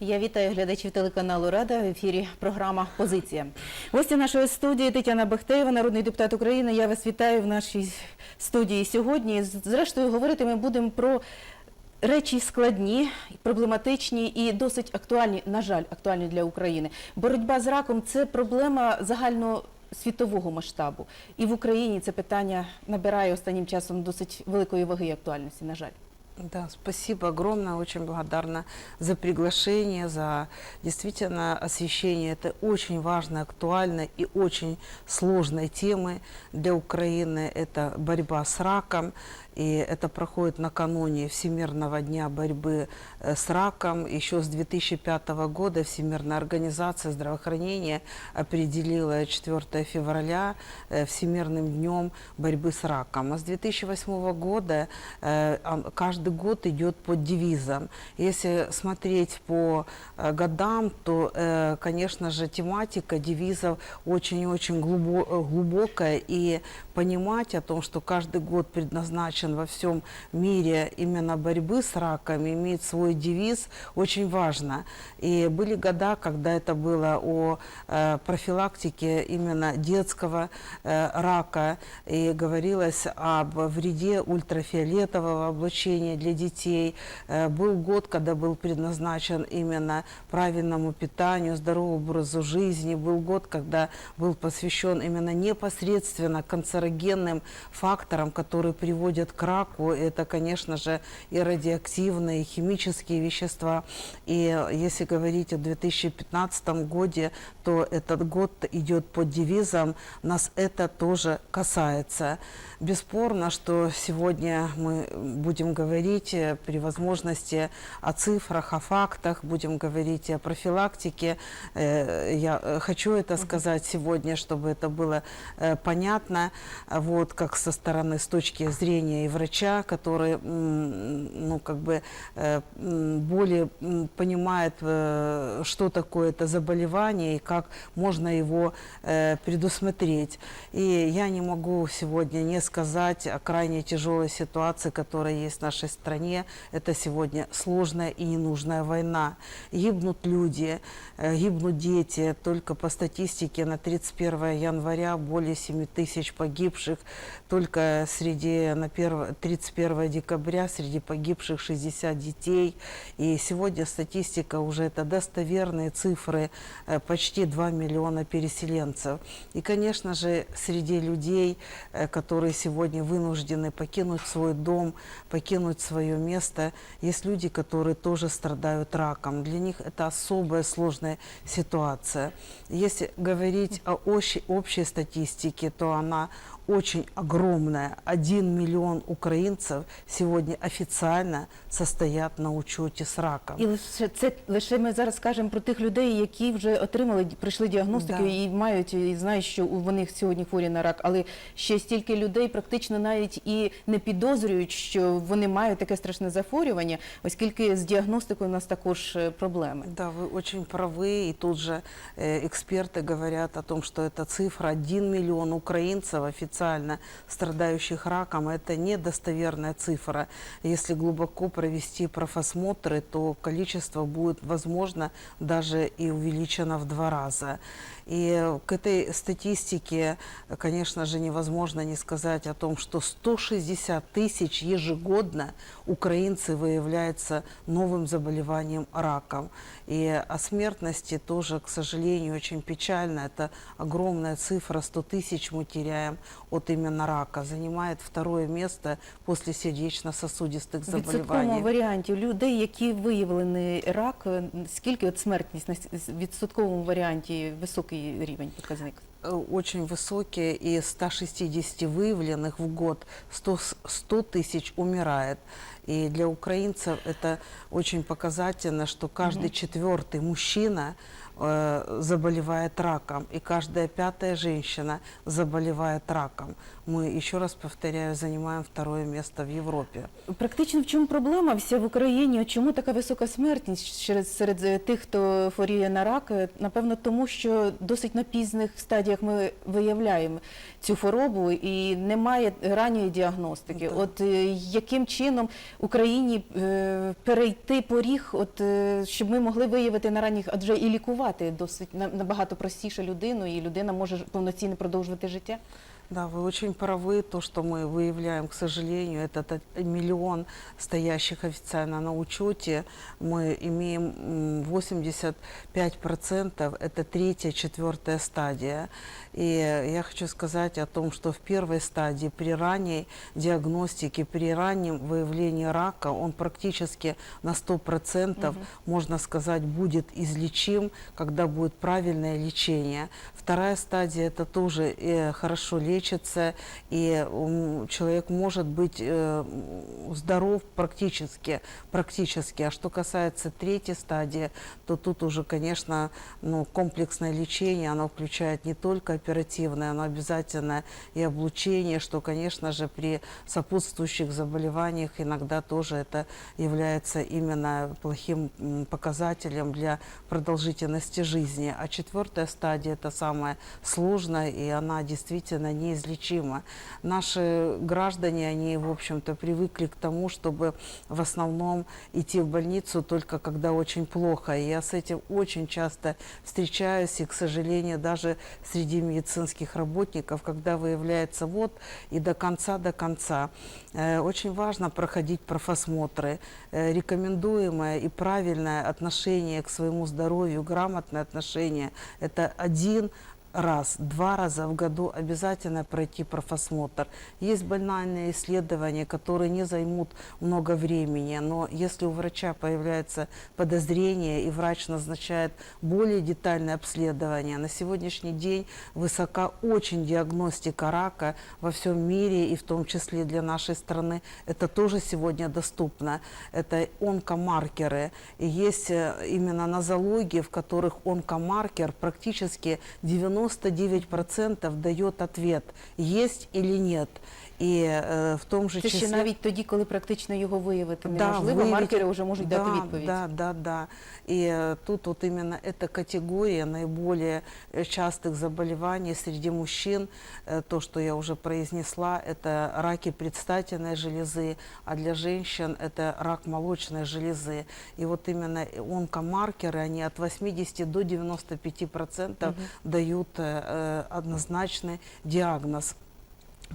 Я вітаю глядачів телеканалу Рада в ефірі програма Позиція. Гостя нашої студії Тетяна Бахтеєва, народний депутат України. Я вас вітаю в нашій студії сьогодні. Зрештою, говорити ми будемо про речі складні, проблематичні і досить актуальні, на жаль, актуальні для України. Боротьба з раком це проблема загально. Світового масштабу і в Україні це питання набирає останнім часом досить великої ваги і актуальності. На жаль. Да, спасибо огромное, очень благодарна за приглашение, за действительно освещение этой очень важной, актуальной и очень сложной темы для Украины. Это борьба с раком, и это проходит накануне Всемирного дня борьбы э, с раком. Еще с 2005 года Всемирная организация здравоохранения определила 4 февраля э, Всемирным днем борьбы с раком. А с 2008 года э, каждый год идет под девизом. Если смотреть по годам, то, конечно же, тематика девизов очень-очень глубо- глубокая. И понимать о том, что каждый год предназначен во всем мире именно борьбы с раком, имеет свой девиз, очень важно. И были года, когда это было о э, профилактике именно детского э, рака, и говорилось об вреде ультрафиолетового облучения для детей. Э, был год, когда был предназначен именно правильному питанию, здоровому образу жизни. Был год, когда был посвящен именно непосредственно канцерогенным факторам, которые приводят раку. Это, конечно же, и радиоактивные, и химические вещества. И если говорить о 2015 годе, то этот год идет под девизом «Нас это тоже касается». Бесспорно, что сегодня мы будем говорить при возможности о цифрах, о фактах, будем говорить о профилактике. Э, Я хочу это сказать сегодня, чтобы это было э, понятно, вот как со стороны, с точки зрения и врача, который, ну, как бы э, более понимает, э, что такое это заболевание и как можно его э, предусмотреть. И я не могу сегодня не сказать о крайне тяжелой ситуации, которая есть в нашей стране. Это сегодня сложная и ненужная война. Гибнут люди, гибнут дети. Только по статистике на 31 января более 7 тысяч погибших. Только среди на 1, 31 декабря среди погибших 60 детей. И сегодня статистика уже это достоверные цифры, э, почти 2 миллиона переселенцев. И, конечно же, среди людей, э, которые сегодня вынуждены покинуть свой дом, покинуть свое место, есть люди, которые тоже страдают раком. Для них это особая сложная ситуация. Если говорить о общей, общей статистике, то она очень огромная. Один миллион украинцев сегодня официально состоят на учете с раком. І лише це лише ми зараз кажемо про тих людей, які вже отримали, пройшли діагностику Да. і мають і знають, що у вони сьогодні хворі на рак. Але ще стільки людей практично навіть і не підозрюють, що вони мають таке страшне захворювання, оскільки з діагностикою у нас також е, проблеми. Да, вы очень правы. И тут же э, эксперты говорят о том, что эта цифра 1 миллион украинцев официально страдающих раком. Это недостоверная цифра. Если глубоко провести профосмотры, то количество будет, возможно, даже и увеличено в два раза. И э, к этой статистике, э, конечно же, невозможно не сказать о том, что 160 тысяч ежегодно украинцы выявляются новым заболеванием раком. И о смертности тоже, к сожалению, очень печально. Это огромная цифра, 100 тысяч мы теряем от именно рака. Занимает второе место после сердечно-сосудистых В відсотковому заболеваний. варіанті у людей, які виявлені рак, е, скільки от смертність на с- в відсотковому варіанті високий Рівень показник? Э, очень высокие, и 160 выявленных в год 100, с- 100 тысяч умирает. И для украинцев это очень показательно, что каждый четвертый мужчина э, заболевает раком, и каждая пятая женщина заболевает раком. Мы, еще раз повторяю, занимаем второе место в Европе. Практично в чому проблема вся в Україні? Чому така висока смертність серед, серед е, тих, хто хворіє на рак? Е, Напевно, тому що досить на пізних стадіях ми виявляємо цю хворобу і немає ранньої діагностики. Так. От е, яким чином Україні е, перейти поріг, от е, щоб ми могли виявити на ранніх, адже і лікувати досить на- набагато простіше людину, і людина може ж повноцінно продовжувати життя? Да, вы очень правы. То, что мы выявляем, к сожалению, этот миллион стоящих официально на учете. Мы имеем м, 85% это третья, четвертая стадия. И я хочу сказать о том, что в первой стадии при ранней диагностике, при раннем выявлении рака, он практически на 100%, можно сказать, будет излечим, когда будет правильное лечение. Вторая стадия это тоже э, хорошо лечится, и человек может быть э, здоров практически, практически. А что касается третьей стадии, то тут уже, конечно, ну, комплексное лечение, оно включает не только оперативное, оно обязательно и облучение, что, конечно же, при сопутствующих заболеваниях иногда тоже это является именно плохим показателем для продолжительности жизни. А четвертая стадия это самая сложная, и она действительно неизлечима. Наши граждане, они, в общем-то, привыкли к тому, чтобы в основном идти в больницу только когда очень плохо. И я с этим очень часто встречаюсь, и, к сожалению, даже среди медицинских работников, когда выявляется вот и до конца, до конца. Э, Очень важно проходить профосмотры. Э, Рекомендуемое и правильное отношение к своему здоровью, грамотное отношение – это один раз, два раза в году обязательно пройти профосмотр. Есть банальные исследования, которые не займут много времени, но если у врача появляется подозрение и врач назначает более детальное обследование, на сегодняшний день высока очень диагностика рака во всем мире и в том числе для нашей страны. Это тоже сегодня доступно. Это онкомаркеры. И есть э, именно нозологии, в которых онкомаркер практически 99% дает ответ, есть или нет. И э, в том же Це ще числе... навіть тоді, коли практично його виявити Да, неможливо, выявить- маркери вже можуть да, дати відповідь. Да, да, да. И э, тут вот именно эта категория наиболее э, частых заболеваний среди мужчин, э, то, что я уже произнесла, это раки предстательной железы, а для женщин это рак молочной железы. И вот именно онкомаркеры, они от 80 до 95 процентов дают э, э, однозначный диагноз.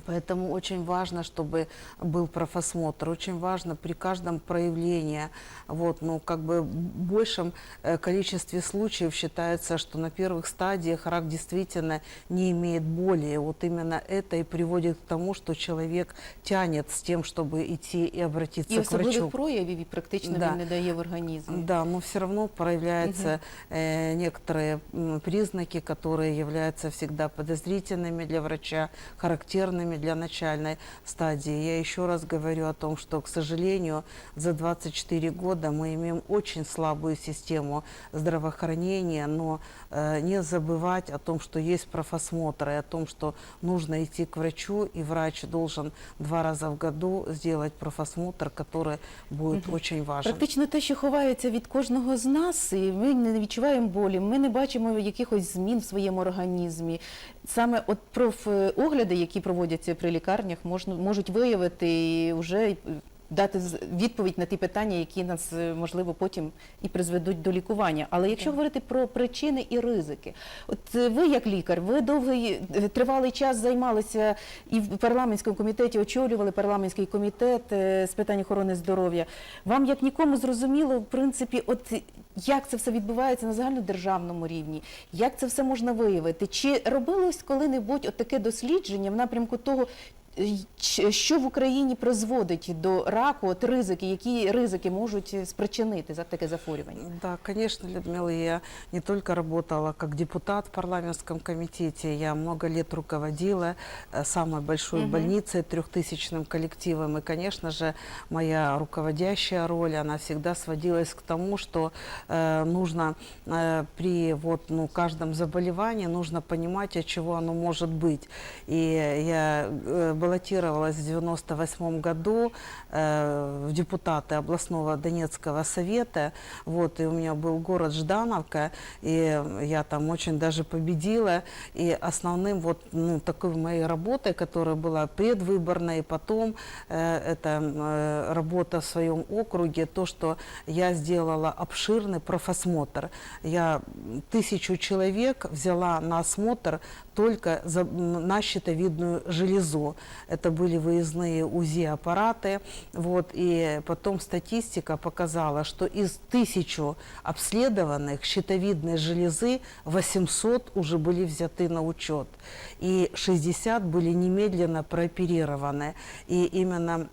Поэтому очень важно, чтобы был профосмотр. Очень важно при каждом проявлении, вот, ну, как бы в большем э, количестве случаев считается, что на первых стадиях рак действительно не имеет боли. Вот именно это и приводит к тому, что человек тянет с тем, чтобы идти и обратиться І к особливих врачу. проявів і практично Да. він не дає в організмі. Да, но все равно проявляются э, некоторые м, признаки, которые являются всегда подозрительными для врача, характерными для начальной стадии. Я еще раз говорю о том, что, к сожалению, за 24 года мы имеем очень слабую систему здравоохранения, но э, не забывать о том, что есть профосмотры, о том, что нужно идти к врачу, и врач должен два раза в году сделать профосмотр, который будет очень важен. Практично те, що ховається від кожного з нас, і ми не відчуваємо болі, ми не бачимо якихось змін в своєму організмі. Саме от профогляди, які проводяться при лікарнях, можна, можуть виявити і вже дати відповідь на ті питання, які нас, е, можливо, потім і призведуть до лікування. Але якщо говорити про причини і ризики, от е, ви як лікар, ви довгий е, тривалий час займалися і в парламентському комітеті, очолювали парламентський комітет з питань охорони здоров'я. Вам як нікому зрозуміло, в принципі, от як це все відбувається на загальнодержавному рівні, як це все можна виявити? Чи робилось коли-небудь от таке дослідження в напрямку того, Що в Україні призводить до раку? От ризики, які ризики можуть спричинити за таке захворювання? Да, конечно, Людмила, я не только работала как депутат в парламентском комитете, я много лет руководила э, самой большой Мгм. больницей, трехтысячным коллективом. И, конечно же, моя руководящая роль, она всегда сводилась к тому, что э, нужно э, при вот, ну, каждом заболевании нужно понимать, от чего оно может быть. И я э, баллотировалась в 98 году э, в депутаты областного Донецкого совета. Вот, и у меня был город Ждановка, и я там очень даже победила. И основным вот ну, такой моей работой, которая была предвыборной, и потом э, это э, работа в своем округе, то, что я сделала обширный профосмотр. Я тысячу человек взяла на осмотр только за, на щитовидную железу. Это были выездные УЗИ-аппараты. Вот, и потом статистика показала, что из тысячу обследованных щитовидной железы 800 уже были взяты на учет. И 60 были немедленно прооперированы. И именно,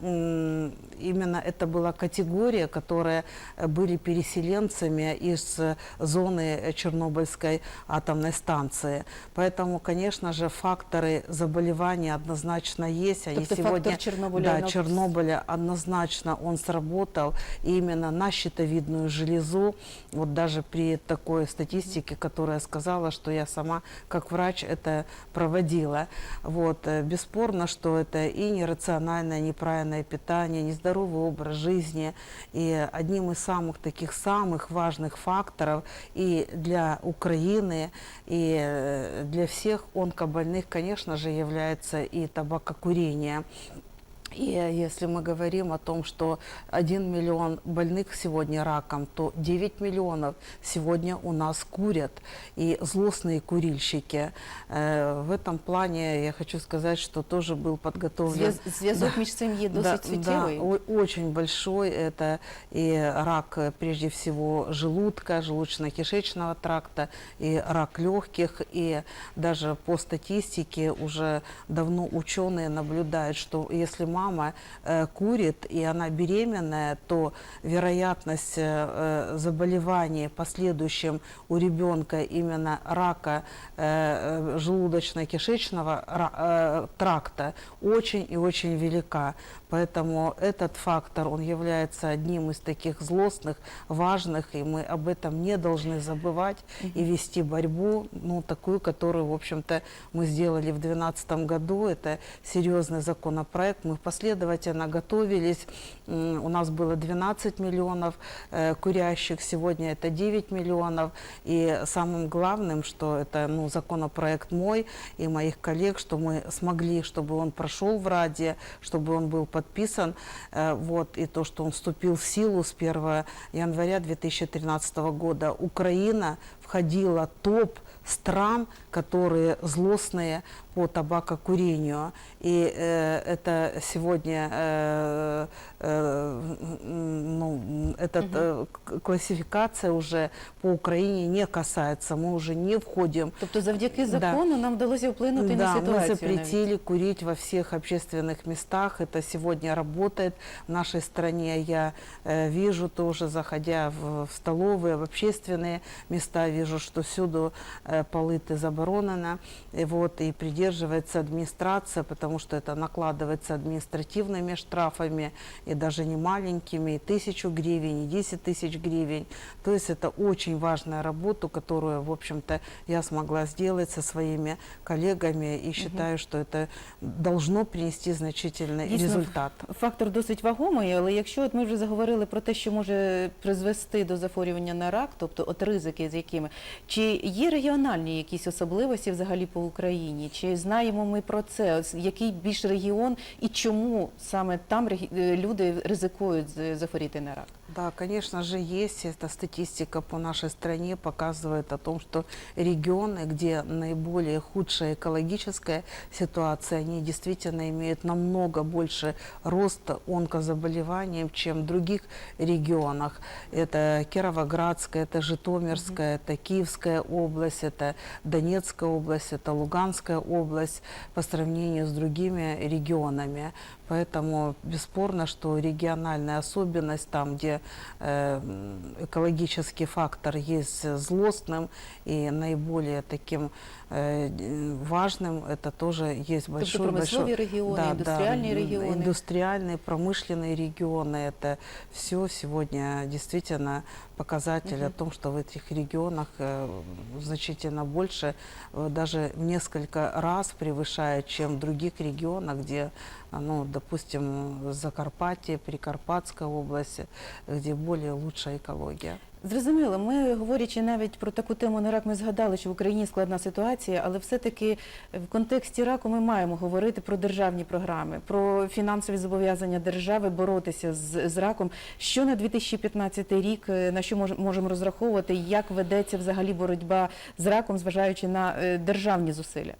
именно это была категория, которая э, были переселенцами из э, зоны Чернобыльской атомной станции. Поэтому, конечно же, факторы заболевания однозначно есть. Они Тобто сегодня, фактор Чернобыля, да, оно- Чернобыля однозначно он сработал именно на щитовидную железу. Вот даже при такой статистике, которая сказала, что я сама как врач это проводила. Вот, э, бесспорно, что это и нерациональное, неправильное питание, нездоровый образ жизни. И одним из самых таких самых важных факторов и для Украины, и э, для всех онкобольных, конечно же, является и табакокурение. И если мы говорим о том, что 1 миллион больных сегодня раком, то 9 миллионов сегодня у нас курят. И злостные курильщики. Э, В этом плане я хочу сказать, что тоже был подготовлен... Зв'яз- Зв'язок між цим є досить Да, суттєвий. да, о- очень большой. Это и рак, э, прежде всего, желудка, желудочно-кишечного тракта, и рак легких. И даже по статистике уже давно ученые наблюдают, что если мама э, курит и она беременная, то вероятность э, э, заболевания последующим у ребенка именно рака желудочно-кишечного ра- тракта очень и очень велика. Поэтому этот фактор, он является одним из таких злостных, важных, и мы об этом не должны забывать и вести борьбу, ну, такую, которую, в общем-то, мы сделали в 2012 году. Это серьезный законопроект. Мы последовательно готовились. У нас было 12 миллионов э, курящих, сегодня это 9 миллионов. И самым главным, что это ну, законопроект мой и моих коллег, что мы смогли, чтобы он прошел в Раде, чтобы он был подписан, э, вот, и то, что он вступил в силу с 1 января 2013 года. Украина входила топ стран, которые злостные по табакокурению. И э, это сегодня э, э, ну, эта э, к- классификация уже по Украине не касается. Мы уже не входим Тобто, завдяки Да. закону нам вдалося вплинути да, на ситуацію. навіть. запретили курить во всех общественных местах. Это сегодня работает в нашей стране. Я э, вижу тоже, заходя в, в столовые, в общественные места, вижу, что всюду э, полыты заборонено. И вот и придерживается администрация, потому что это накладывается административными штрафами и даже не маленькими, и тысячу гривен, и 10 тысяч гривен. То есть это очень важная работа, которую, в общем-то, я смогла сделать со своими коллегами и считаю, что это должно принести значительный Дійсно, результат. Фактор досить вагомий, але якщо от ми вже заговорили про те, що може призвести до захворювання на рак, тобто от ризики, з якими чи є регіональні якісь особливості взагалі по Україні? Чи знаємо ми про це? Який більш регіон і чому саме там люди ризикують захворіти на рак? Да, конечно же, есть. Эта статистика по нашей стране показывает о том, что регионы, где наиболее худшая экологическая ситуация, они действительно имеют намного больше роста онкозаболеваний, чем в других регионах. Это Кировоградская, это Житомирская, это Киевская область, это Донецкая область, это Луганская область по сравнению с другими регионами. Поэтому бесспорно, что региональная особенность там, где э, экологический фактор есть злостным и наиболее таким важным, это тоже есть большой промислові большой- регіони, індустріальні м, регіони. Индустриальные, промышленные регионы, это все сегодня действительно показатель о том, что в этих регионах э, значительно больше, э, даже в несколько раз превышает, чем в других регионах, где, а, ну, допустим, Закарпатье, Прикарпатская область, где более лучшая экология. Зрозуміло, ми говорячи навіть про таку тему на рак, ми згадали, що в Україні складна ситуація, але все-таки в контексті раку ми маємо говорити про державні програми, про фінансові зобов'язання держави боротися з, з раком. Що на 2015 рік, е, на що мож- можемо розраховувати, як ведеться взагалі боротьба з раком, зважаючи на е, державні зусилля?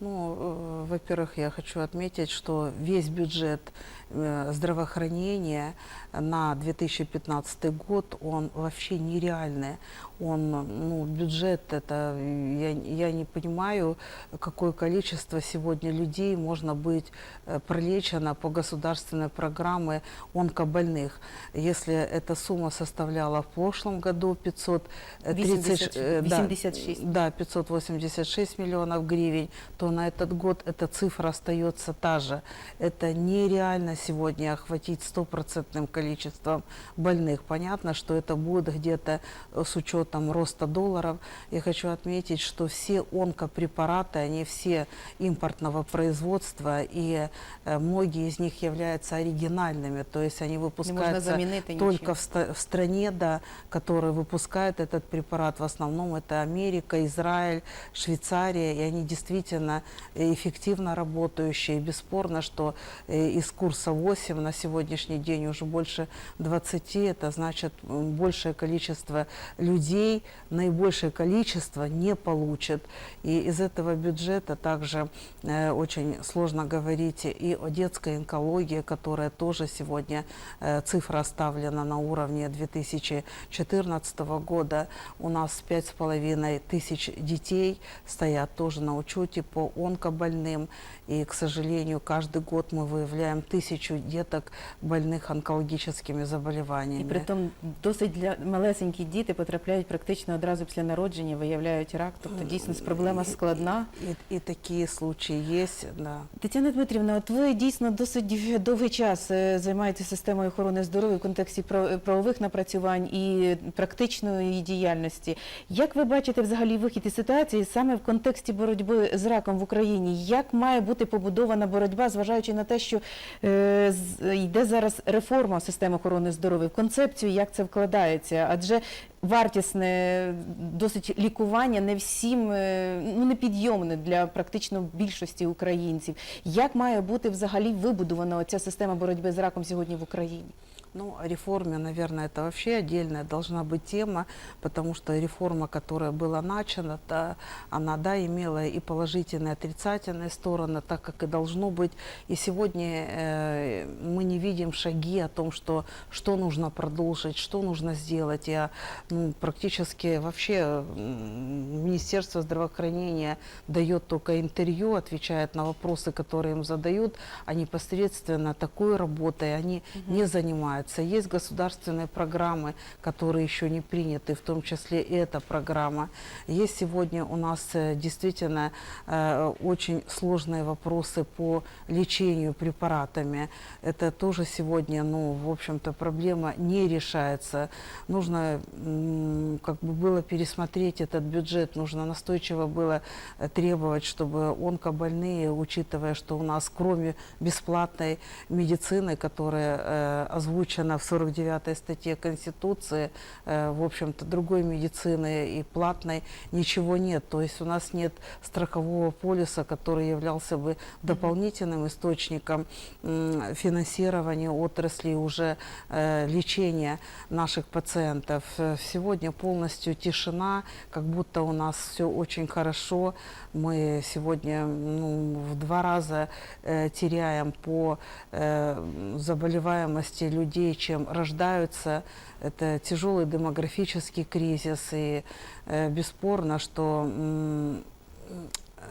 Ну, э, во-первых, я хочу отметить, что весь бюджет э, здравоохранения на 2015 год, он вообще нереальный. Он, ну, бюджет, это, я, я не понимаю, какое количество сегодня людей можно быть э, пролечено по государственной программе онкобольных. Если эта сумма составляла в прошлом году 530, э, да, 86. да, 586 миллионов гривен, то на этот год эта цифра остается та же. Это нереально сегодня охватить стопроцентным количеством больных. Понятно, что это будет где-то э, с учетом роста долларов. Я хочу отметить, что все онкопрепараты, они все импортного производства, и э, многие из них являются оригинальными, то есть они выпускаются только в, ста- в стране, да, которая выпускает этот препарат, в основном это Америка, Израиль, Швейцария, и они действительно э, эффективно работающие. Бесспорно, что из курса 8 на сегодняшний день уже больше 20, это значит большее количество людей, наибольшее количество не получит. И из этого бюджета также э, очень сложно говорить и о детской онкологии, которая тоже сегодня э, цифра оставлена на уровне 2014 года. У нас 5,5 тысяч детей стоят тоже на учете по онкобольным. И, к сожалению, каждый год мы выявляем тысячу деток больных онкологическими І заболеваниями. при тому досить для малесенькі діти потрапляють практично одразу після народження, виявляють рак. Тобто дійсно проблема складна. И, и такие случаи есть, да. Тетяна Дмитрівна, от ви дійсно досить довгий час е, займаєтеся системою охорони здоров'я в контексті про- правових напрацювань і практичної діяльності. Як ви бачите взагалі вихід із ситуації саме в контексті боротьби з раком в Україні? Як має бути побудована боротьба, зважаючи на те, що е, йде зараз реформа системи охорони здоров'я в концепцію, як це вкладається? Адже вартісне досить лікування не всім е, ну не підйомне для практично більшості українців. Як має бути взагалі вибудована оця система боротьби з раком сьогодні в Україні? Ну, о реформе, наверное, это вообще отдельная должна быть тема, потому что реформа, которая была начата, та- она, да, имела и положительные, и отрицательные стороны, так как и должно быть. И сегодня э, мы не видим шаги о том, что, что нужно продолжить, что нужно сделать. Я ну, практически вообще Министерство здравоохранения дает только интервью, отвечает на вопросы, которые им задают, а непосредственно такой работой они не занимаются. Есть государственные программы, которые еще не приняты, в том числе и эта программа. Есть сегодня у нас э, действительно э, очень сложные вопросы по лечению препаратами. Это тоже сегодня, ну, в общем-то, проблема не решается. Нужно как бы было пересмотреть этот бюджет, нужно настойчиво было э, требовать, чтобы онкобольные, учитывая, что у нас кроме бесплатной медицины, которая э, озвучена озвучено в 49-й статье Конституции, э, в общем-то, другой медицины и платной ничего нет. То есть у нас нет страхового полиса, который являлся бы дополнительным источником финансирования отрасли уже э, лечения наших пациентов. Э, Сегодня полностью тишина, как будто у нас все очень хорошо. Мы сегодня ну, в два раза э, теряем по э, заболеваемости людей, чем рождаются. Это тяжелый демографический кризис, и э, бесспорно, что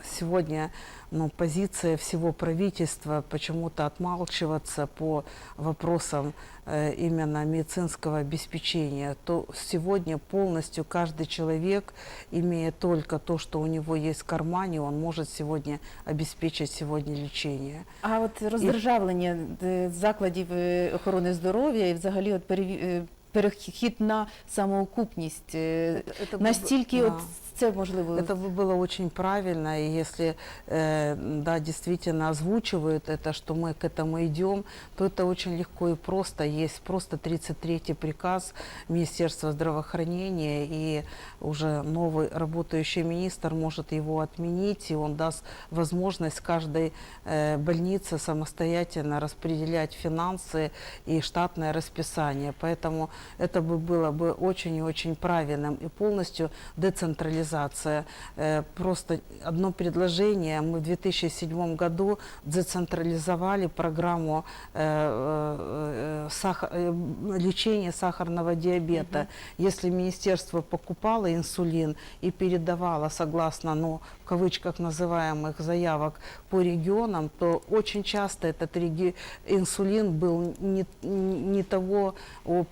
сегодня ну, позиция всего правительства почему-то отмалчиваться по вопросам э, именно медицинского обеспечения, то сегодня полностью каждый человек, имея только то, что у него есть в кармане, он может сегодня обеспечить сегодня лечение. А от роздержавлення е, закладів е, охорони здоров'я і взагалі от переві- е, перехід на самоокупність, е, Это бы- настільки да. от це можливо Это бы было очень правильно, и если э, да, действительно озвучивают это, что мы к этому идем, то это очень легко и просто. Есть просто 33-й приказ Министерства здравоохранения, и уже новый работающий министр может его отменить, и он даст возможность каждой э, больнице самостоятельно распределять финансы и штатное расписание. Поэтому это бы было бы очень и очень правильным и полностью децентрализация. Э, Просто одно предложение. Мы в 2007 году децентрализовали программу э, э, лечения сахарного диабета. Если министерство покупало инсулин и передавало согласно, ну, в кавычках называемых заявок по регионам, то очень часто этот реги- инсулин был не, не того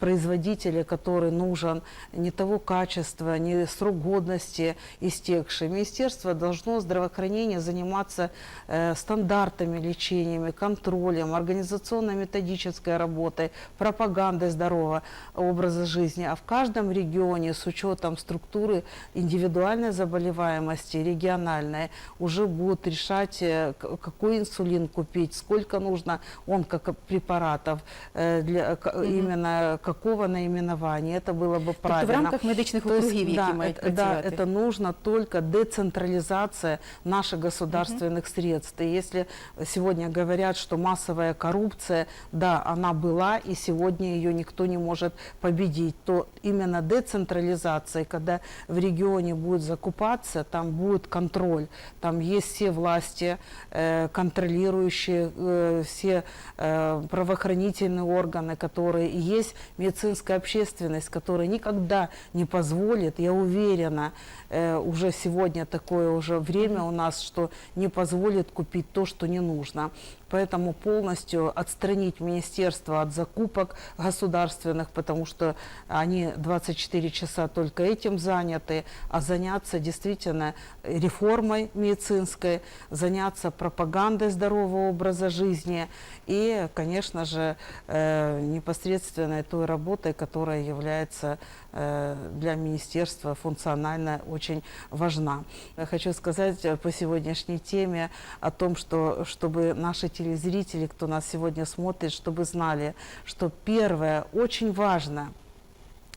производителя, который нужен, не того качества, не срок годности истекший. Министерство должно здравоохранения заниматься э, стандартами лечениями, контролем, организационно-методической работой, пропагандой здорового образа жизни. А в каждом регионе с учетом структуры индивидуальной заболеваемости, региональной, уже будут решать, э, какой инсулин купить, сколько нужно он как препаратов, э, для, к- именно какого наименования. Это было бы тобто в правильно. рамках медичних округів, які да, мають да, это нужно только децентрализация наших государственных средств. И если сегодня говорят, что массовая коррупция, да, она была, и сегодня ее никто не может победить, то именно децентрализация, когда в регионе будет закупаться, там будет контроль, там есть все власти, э, контролирующие, э, все э, правоохранительные органы, которые есть медицинская общественность, которая никогда не позволит, я уверена, э, уже сегодня такое уже время у нас, что не позволит купить то, что не нужно. Поэтому полностью отстранить министерство от закупок государственных, потому что они 24 часа только этим заняты, а заняться действительно реформой медицинской, заняться пропагандой здорового образа жизни и, конечно же, э, непосредственной той работой, которая является э, для министерства функционально очень важна. Я хочу сказать э, по сегодняшней теме о том, что чтобы наши телезрители, кто нас сегодня смотрит, чтобы знали, что первое, очень важно –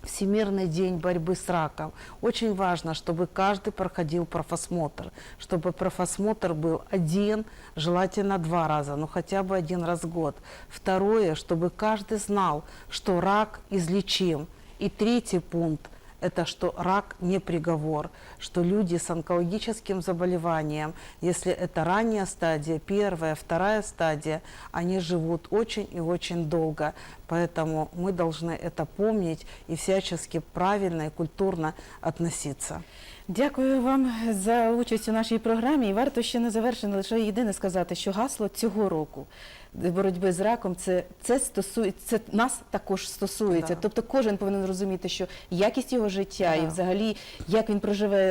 Всемирный день борьбы с раком. Очень важно, чтобы каждый проходил профосмотр, чтобы профосмотр был один, желательно два раза, но хотя бы один раз в год. Второе, чтобы каждый знал, что рак излечим. И третий пункт – это что рак не приговор, что люди с онкологическим заболеванием, если это ранняя стадия, первая, вторая стадия, они живут очень и очень долго. Поэтому мы должны это помнить и всячески правильно и культурно относиться. Дякую вам за участь у нашій програмі. І варто ще на завершення лише єдине сказати, що гасло цього року боротьби з раком це, це стосується це нас також стосується. Да. Тобто кожен повинен розуміти, що якість його життя і Да. взагалі як він проживе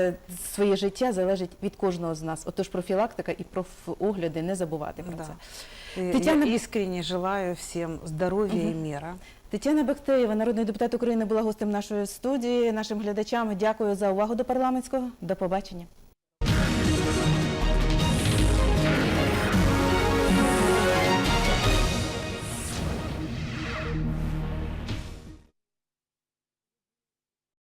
своє життя залежить від кожного з нас. Отож, профілактика і профогляди не забувати про Да. це. Тетяна- Я искренне желаю всім здоров'я угу. і міра. Тетяна Бехтеєва, народний депутат України, була гостем нашої студії. Нашим глядачам дякую за увагу до парламентського. До побачення.